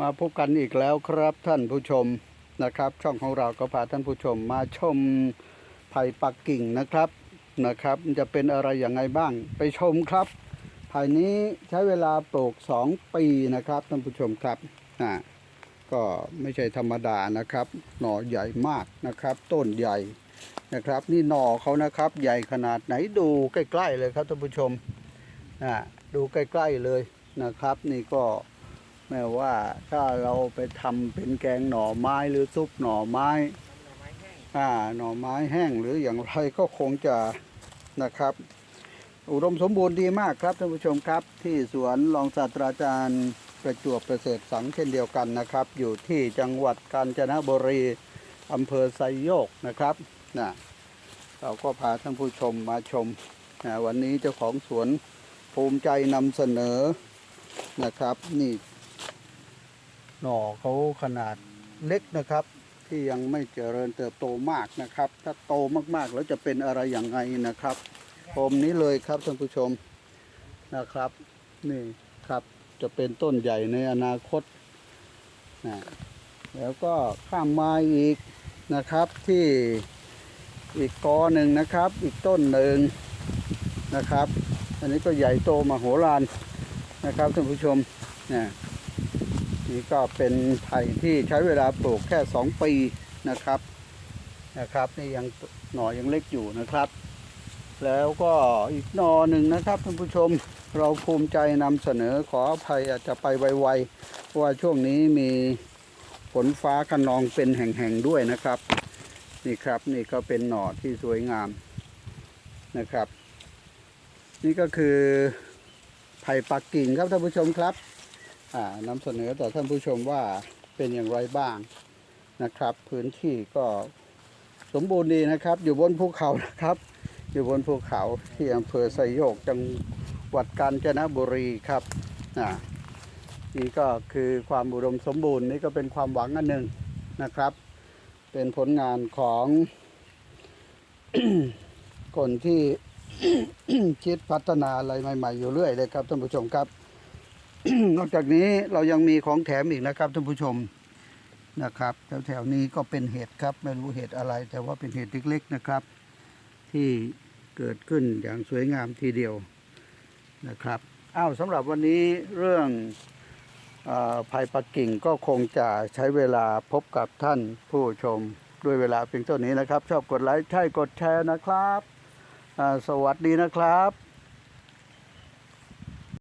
มาพบกันอีกแล้วครับท่านผู้ชมนะครับ ช่องของเราก็พาท่านผู้ชมมาชมไผ่ปักกิ่งนะครับนะครับ จะเป็นอะไรอย่างไงบ้างไปชมครับไผ่นี้ใช้เวลาปลูก 2 ปีนะครับท่านผู้ชมครับอ่าก็ไม่ใช่ธรรมดานะครับ หน่อใหญ่มากนะครับ ต้นใหญ่นะครับ นี่หน่อเขานะครับ ใหญ่ขนาดไหนดูใกล้ ๆ เลยครับท่านผู้ชมอ่าดูใกล้ ๆเลยนะครับ นี่ก็ แม้ว่าถ้าเราไปทำเป็นแกงหน่อไม้หรือซุปหน่อไม้อ่าหน่อไม้แห้งหรืออย่างไรก็คงจะนะครับ อุดมสมบูรณ์ดีมากครับท่านผู้ชมครับ ที่สวนรองศาสตราจารย์ประจวบประเสริฐสังเช่นเดียวกันนะครับ อยู่ที่จังหวัดกาญจนบุรีอำเภอไซโยกนะครับนะเราก็พาท่านผู้ชมมาชมนะวันนี้เจ้าของสวนภูมิใจนำเสนอนะครับ นี่ หน่อเขาขนาดเล็กนะครับ ที่ยังไม่เจริญเติบโตมากนะครับ ถ้าโตมากๆแล้วจะเป็นอะไรอย่างไงนะครับผมนี้เลยครับท่านผู้ชมนะครับ นี่ครับจะเป็นต้นใหญ่ในอนาคตนะแล้วก็ข้ามมาอีกนะครับที่อีกกอหนึ่งนะครับ อีกต้นหนึ่งนะครับ อันนี้ก็ใหญ่โตมาโหฬารนะครับท่านผู้ชมนะ นี่ก็เป็นไผ่ที่ใช้เวลาปลูกแค่ 2 ปีนะครับนะครับ นี่ยังหน่อยังเล็กอยู่นะครับ แล้วก็อีกหน่อหนึ่งนะครับท่านผู้ชมเราภูมิใจนำเสนอขออภัยอาจจะไปไวๆเพราะว่าช่วงนี้มีฝนฟ้าขนองเป็นแห่งๆด้วยนะครับ นี่ครับนี่ก็เป็นหน่อที่สวยงามนะครับ นี่ก็คือไผ่ปักกิ่งครับท่านผู้ชมครับ นำเสนอต่อท่านผู้ชมว่าเป็นอย่างไรบ้างนะครับ พื้นที่ก็สมบูรณ์ดีนะครับ อยู่บนภูเขานะครับ อยู่บนภูเขาที่อำเภอไซโยกจังหวัดกาญจนบุรีครับนี่ก็คือความอุดมสมบูรณ์นี่ก็เป็นความหวังอันหนึ่งนะครับ เป็นผลงานของคนที่คิดพัฒนาอะไรใหม่ ๆ อยู่เรื่อยเลยครับท่านผู้ชมครับ นอกจากนี้เรายังมีของแถมอีกนะครับท่านผู้ชมนะครับแถวๆนี้ก็เป็นเห็ดครับ ไม่รู้เห็ดอะไร แต่ว่าเป็นเห็ดเล็กๆนะครับ ที่เกิดขึ้นอย่างสวยงามทีเดียวนะครับอ้าวสำหรับวันนี้เรื่องภัยปักกิ่งก็คงจะใช้เวลาพบกับท่านผู้ชมด้วยเวลาเพียงเท่านี้นะครับ ชอบกดไลค์ใช่กดแชร์นะครับ สวัสดีนะครับ